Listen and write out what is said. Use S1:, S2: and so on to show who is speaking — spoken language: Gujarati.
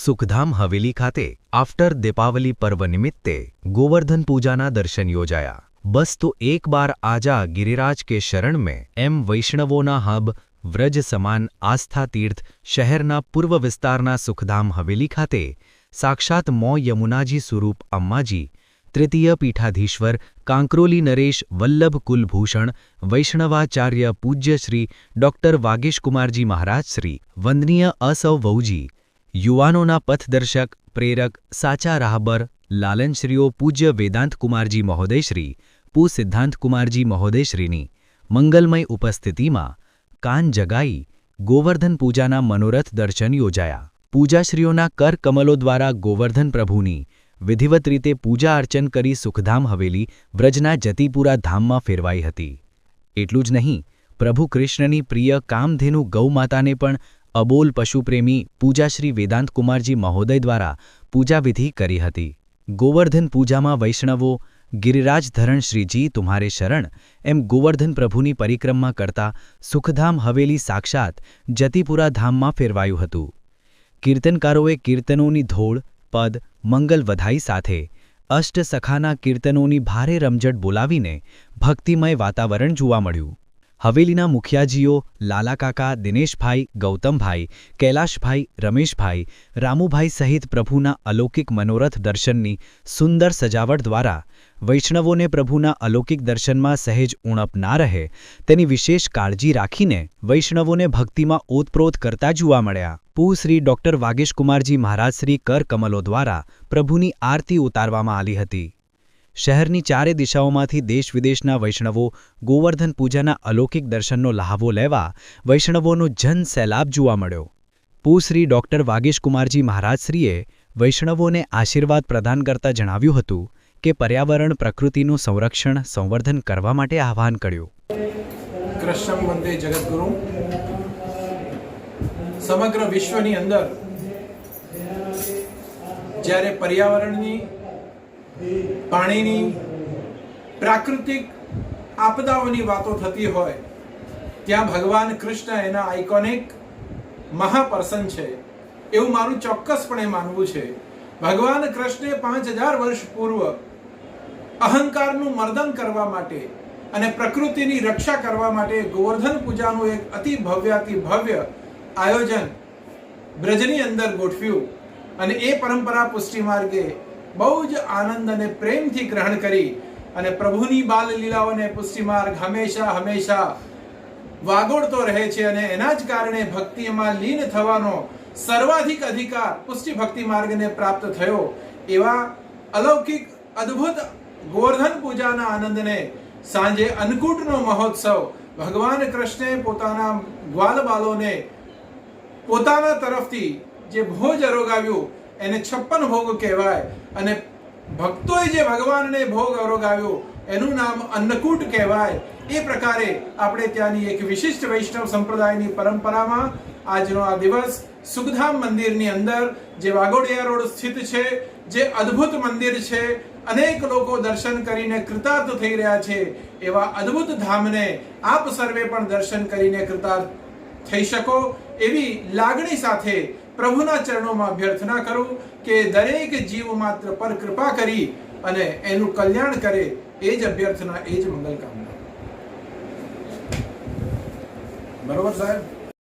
S1: સુખધામ હવેલી ખાતે આફ્ટર દીપાવલી પર્વ નિમિત્તે ગોવર્ધન પૂજાના દર્શન યોજાયા. બસ તો એક બાર આજા ગિરિરાજ કે શરણ મેં એમ વૈષ્ણવોના હબ, વ્રજ સમાન, આસ્થા તીર્થ, શહેરના પૂર્વ વિસ્તારના સુખધામ હવેલી ખાતે સાક્ષાત મો યમુનાજી સ્વરૂપ અમ્માજી, તૃતીય પીઠાધીશ્વર, કાંકરોલી નરેશ, વલ્લભ કુલભૂષણ, વૈષ્ણવાચાર્ય પૂજ્ય શ્રી ડોક્ટર વાગેશકુમારજી મહારાજ, શ્રી વંદનીય અસૌ વહુજી યુવાનોના પથદર્શક, પ્રેરક, સાચા રાહબર, લાલનશ્રીઓ પૂજ્ય વેદાંતકુમારજી મહોદયશ્રી પુ. સિદ્ધાંતકુમારજી મહોદયશ્રીની મંગલમય ઉપસ્થિતિમાં કાન જગાઈ ગોવર્ધન પૂજાના મનોરથ દર્શન યોજાયા. પૂજાશ્રીઓના કર કમલો દ્વારા ગોવર્ધન પ્રભુની વિધિવત રીતે પૂજા અર્ચન કરી સુખધામ હવેલી વ્રજના જતીપુરા ધામમાં ફેરવાઈ હતી. એટલું જ નહીં, પ્રભુ કૃષ્ણની પ્રિય કામધેનુ ગૌમાતાને પણ અબોલ પશુપ્રેમી પૂજાશ્રી વેદાંતકુમારજી મહોદય દ્વારા પૂજાવિધિ કરી હતી. ગોવર્ધન પૂજામાં વૈષ્ણવો ગિરિરાજધરણશ્રીજી શ્રીજી તુમ્હારે શરણ, એમ ગોવર્ધન પ્રભુની પરિક્રમા કરતા સુખધામ હવેલી સાક્ષાત જતીપુરા ધામમાં ફેરવાયું હતું. કીર્તનકારોએ કીર્તનોની ધોળ, પદ, મંગલ વધાઈ સાથે અષ્ટ સખાના કીર્તનોની ભારે રમઝટ બોલાવીને ભક્તિમય વાતાવરણ જોવા મળ્યું. હવેલીના મુખિયાજીઓ લાલાકાકા દિનેશભાઈ, ગૌતમભાઈ, કૈલાશભાઈ, રમેશભાઈ, રામુભાઈ સહિત પ્રભુના અલૌકિક મનોરથ દર્શનની સુંદર સજાવટ દ્વારા વૈષ્ણવોને પ્રભુના અલૌકિક દર્શનમાં સહેજ ઉણપ ના રહે, તેની વિશેષ કાળજી રાખીને વૈષ્ણવોને ભક્તિમાં ઓતપ્રોત કરતા જોવા મળ્યા. પૂ શ્રી ડોક્ટર વાગેશકુમારજી મહારાજશ્રી કર કમલો દ્વારા પ્રભુની આરતી ઉતારવામાં આવી હતી. શહેરની ચારે દિશાઓમાંથી દેશ વિદેશના વૈષ્ણવો ગોવર્ધન પૂજાના અલૌકિક દર્શનનો લહાવો લેવા વૈષ્ણવોનો જન સૈલાબ જોવા મળ્યો. પૂશ્રી ડોક્ટર વાગેશકુમારજી મહારાજશ્રીએ વૈષ્ણવોને આશીર્વાદ પ્રદાન કરતા જણાવ્યું હતું કે પર્યાવરણ પ્રકૃતિનું સંરક્ષણ, સંવર્ધન કરવા માટે આહ્વાન કર્યું.
S2: સમગ્ર વિશ્વની અંદર જ્યારે પર્યાવરણની પાણીની પ્રાકૃતિક આપદાઓની વાતો થતી હોય, ત્યાં ભગવાન કૃષ્ણ એના આઇકોનિક મહાપર્સન છે. એવું મારું ચોક્કસપણે માનવું છે. ભગવાન કૃષ્ણે પાંચ હજાર વર્ષ પૂર્વ અહંકારનું મર્દન કરવા માટે અને પ્રકૃતિની રક્ષા કરવા માટે ગોવર્ધન પૂજાનું એક અતિ ભવ્યાતિ ભવ્ય આયોજન બ્રજની અંદર ગોઠવ્યું. અને એ પરંપરા પુષ્ટિ માર્ગે બહુ જ આનંદ અને પ્રેમથી ગ્રહણ કરી અને પ્રભુની બાલ લીલાઓને પુષ્ટિ માર્ગ હંમેશા હંમેશા વાગોળતો રહે છે અને એના જ કારણે ભક્તિમાં લીન થવાનો સર્વાધિક અધિકાર પુષ્ટિ ભક્તિ માર્ગને પ્રાપ્ત થયો એવા અલૌકિક અદ્ભુત ગોવર્ધન પૂજાના આનંદને સાંજે અન્નકૂટનો મહોત્સવ ભગવાન કૃષ્ણે પોતાના ગ્વાલ બાલોને પોતાના તરફથી જે ભોજ અરોગાવ્યું એને છપ્પન ભોગ કહેવાય. અને ભક્તોએ જે ભગવાનને ભોગ અરોગાવ્યો એનું નામ અન્નકૂટ કહેવાય. એ પ્રકારે આપણે ત્યાંની એક વિશિષ્ટ વૈષ્ણવ સંપ્રદાયની પરંપરામાં આજનો આ દિવસ સુખધામ મંદિરની અંદર જે વાગોડિયા રોડ સ્થિત છે, જે અદ્ભુત મંદિર છે, અનેક લોકો દર્શન કરીને કૃતાર્થ થઈ રહ્યા છે, એવા અદ્ભુત ધામને આપ સર્વે પણ દર્શન કરીને કૃતાર્થ થઈ શકો એવી લાગણી સાથે પ્રભુના ચરણોમાં અભ્યર્થના કરું કે દરેક જીવ માત્ર પર કૃપા કરી અને એનું કલ્યાણ કરે, એ જ અભ્યર્થના, એ જ મંગલ કામના બરોબર સાહેબ?